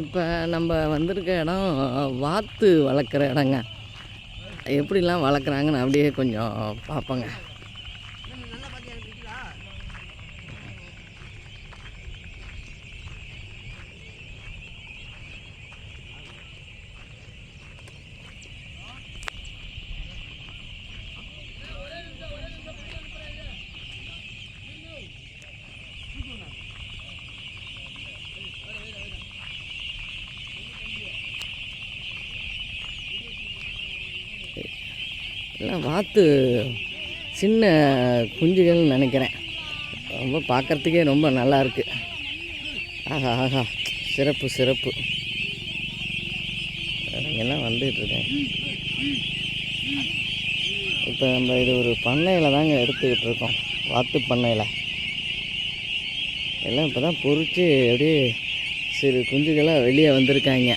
இப்போ நம்ம வந்திருக்க இடம் வாத்து வளர்க்குற இடங்க. எப்படிலாம் வளர்க்குறாங்கன்னு அப்படியே கொஞ்சம் பார்ப்போங்க. எல்லாம் வாத்து சின்ன குஞ்சுகள்னு நினைக்கிறேன். ரொம்ப பார்க்குறதுக்கே ரொம்ப நல்லா இருக்குது ஆஹா ஆஹா. சிறப்பு சிறப்பு. எல்லாம் வந்துகிட்ருக்கேன் இப்போ நம்ம இது ஒரு பண்ணையில் தாங்க எடுத்துக்கிட்டு இருக்கோம். வாத்து பண்ணையில். எல்லாம் இப்போ தான் பொறிச்சு அப்படியே சிறு குஞ்சுகளாக வெளியே வந்திருக்காங்க.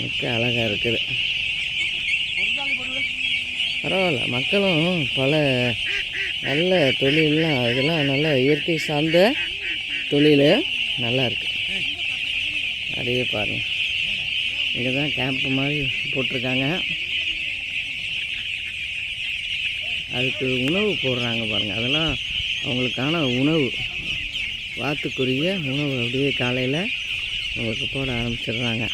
மிக்க அழகாக இருக்குது. பரவாயில்ல மக்களும் பல நல்ல தொழிலெலாம் இதெல்லாம் நல்ல இயற்கை சார்ந்த தொழில் நல்லா இருக்குது அப்படியே பாருங்கள் இங்கே தான் கேம்ப் மாதிரி போட்டிருக்காங்க. அதுக்கு உணவு போடுறாங்க பாருங்கள் அதெல்லாம் அவங்களுக்கான உணவு. வாத்துக்குரிய உணவு அப்படியே காலையில் அவங்களுக்கு போட ஆரம்பிச்சிடுறாங்க.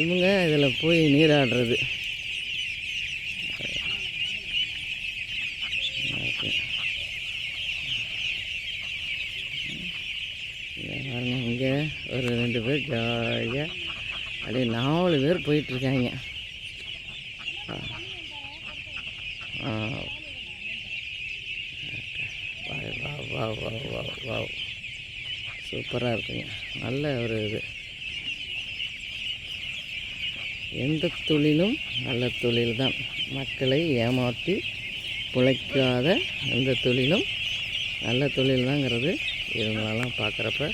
இவங்க இதில் போய் நீராடுறது. பாருங்க இங்கே ஒரு ரெண்டு பேர் ஜாலியாக அப்படியே நாலு பேர் போயிட்டுருக்காங்க. வா வா வா வா வா சூப்பராக இருக்குங்க. நல்ல ஒரு இது. எந்த தொழிலும் நல்ல தொழில் தான் மக்களை ஏமாற்றி பிழைக்காத எந்த தொழிலும் நல்ல தொழில் தாங்கிறது இவங்களெல்லாம் பார்க்குறப்ப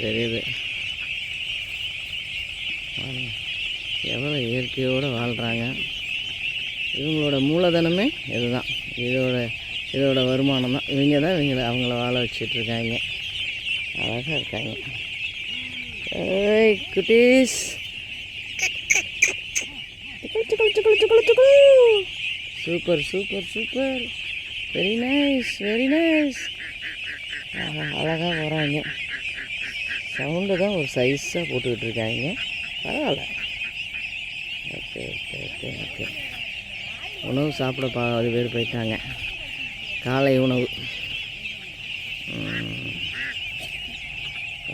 தெரியுது. எவ்வளோ இயற்கையோடு வாழ்கிறாங்க இவங்களோட மூலதனமே இதுதான். இதோட இதோட வருமானம் தான் இவங்க தான் இவங்கள அவங்கள வாழ வச்சிட்ருக்காங்க. அழகாக இருக்காங்க. ஏய் குட்டீஸ்! Super super super very nice very nice அழகாக வராங்க சவுண்டு தான் ஒரு சைஸாக போட்டுக்கிட்டு இருக்காங்க. பரவாயில்ல. ஓகே ஓகே ஓகே ஓகே உணவு சாப்பிட பாதி பேர் போயிட்டாங்க. காலை உணவு.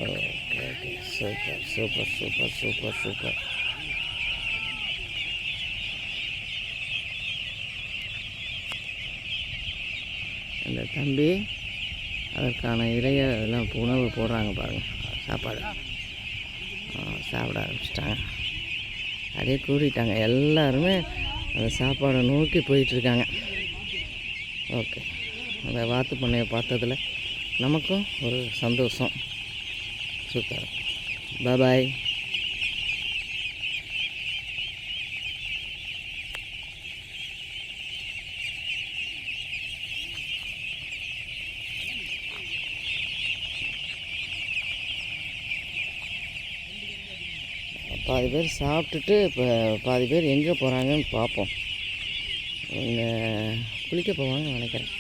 Okay okay super super super super super இந்த தம்பி அதற்கான இறைய எல்லாம் உணவு போடுறாங்க பாருங்கள் சாப்பாடு. சாப்பிட ஆரம்பிச்சிட்டாங்க. அப்படியே கூடிட்டாங்க எல்லாருமே அந்த சாப்பாடை நோக்கி போயிட்டுருக்காங்க. ஓகே. அந்த வாத்து பண்ணையை பார்த்ததுல நமக்கும் ஒரு சந்தோஷம். சூப்பர். பாய் பாதி பேர் சாப்பிட்டுட்டு இப்போ பாதி பேர் எங்கே போகிறாங்கன்னு பார்ப்போம். இங்கே குளிக்க போவாங்கன்னு நினைக்கிறேன்.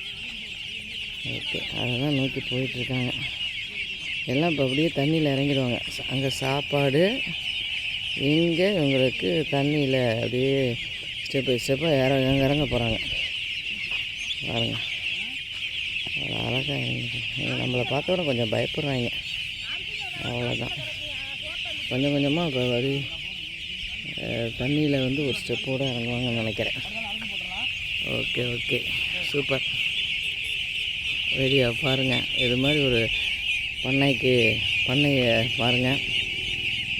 ஓகே அதை தான் நோக்கி போயிட்டுருக்காங்க. எல்லாம் இப்போ அப்படியே தண்ணியில் இறங்கிடுவாங்க. அங்கே சாப்பாடு இங்கே இவங்களுக்கு தண்ணியில் அப்படியே ஸ்டெப் பை ஸ்டெப்பாக இற இறங்க இறங்க போகிறாங்க. பாருங்க. அவ்வளோ அழகாக இவங்க நம்மளை பார்த்தோட கொஞ்சம் பயப்படுறாங்க. அவ்வளோதான். கொஞ்சம் கொஞ்சமாக இப்போ வரி தண்ணியில் வந்து ஒரு ஸ்டெப்போடு இறங்குவாங்கன்னு நினைக்கிறேன். Okay okay. சூப்பர். ரெடியா பாருங்கள் இது மாதிரி ஒரு பண்ணைக்கு பண்ணையை பாருங்கள்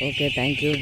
ஓகே தேங்க்யூ